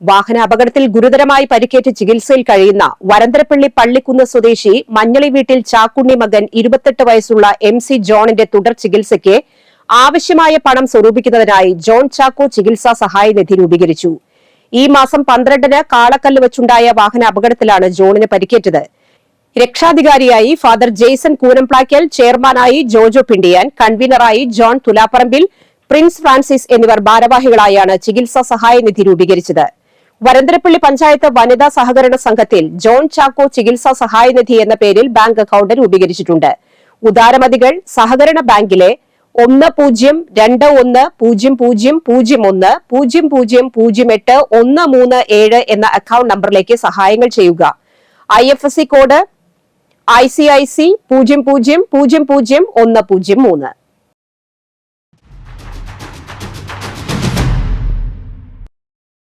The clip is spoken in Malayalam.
വാഹന അപകടത്തിൽ ഗുരുതരമായി പരിക്കേറ്റ് ചികിത്സയിൽ കഴിയുന്ന വരന്തരപ്പള്ളി പള്ളിക്കുന്ന് സ്വദേശി മഞ്ഞളി വീട്ടിൽ ചാക്കുണ്ണി മകൻ ഇരുപത്തെട്ട് വയസ്സുള്ള എം സി ജോണിന്റെ തുടർ ചികിത്സയ്ക്ക് ആവശ്യമായ പണം സ്വരൂപിക്കുന്നതിനായി ജോൺ ചാക്കോ ചികിത്സാ സഹായ നിധി രൂപീകരിച്ചു. ഈ മാസം പന്ത്രണ്ടിന് കാളക്കല്ല് വെച്ചുണ്ടായ വാഹന അപകടത്തിലാണ് ജോണിന് പരിക്കേറ്റത്. രക്ഷാധികാരിയായി ഫാദർ ജെയ്സൺ കൂനംപ്ലാക്കൽ ചെയർമാനായി ജോജോ പിണ്ടിയാൻ കൺവീനറായി ജോൺ തുലാപ്പറമ്പിൽ പ്രിൻസ് ഫ്രാൻസിസ് എന്നിവർ ഭാരവാഹികളായാണ് ചികിത്സാ സഹായ നിധി രൂപീകരിച്ചത്. വരന്തരപ്പള്ളി പഞ്ചായത്ത് വനിതാ സഹകരണ സംഘത്തിൽ ജോൺ ചാക്കോ ചികിത്സാ സഹായ നിധി എന്ന പേരിൽ ബാങ്ക് അക്കൌണ്ട് രൂപീകരിച്ചിട്ടുണ്ട്. ഉദാരമതികൾ സഹകരണ ബാങ്കിലെ ഒന്ന് പൂജ്യം രണ്ട് ഒന്ന് പൂജ്യം പൂജ്യം പൂജ്യം ഒന്ന് പൂജ്യം പൂജ്യം പൂജ്യം എട്ട് ഒന്ന് മൂന്ന് ഏഴ് എന്ന അക്കൌണ്ട് നമ്പറിലേക്ക് സഹായങ്ങൾ ചെയ്യുക. I F S C code I C I C പൂജ്യം പൂജ്യം പൂജ്യം പൂജ്യം ഒന്ന് പൂജ്യം മൂന്ന്.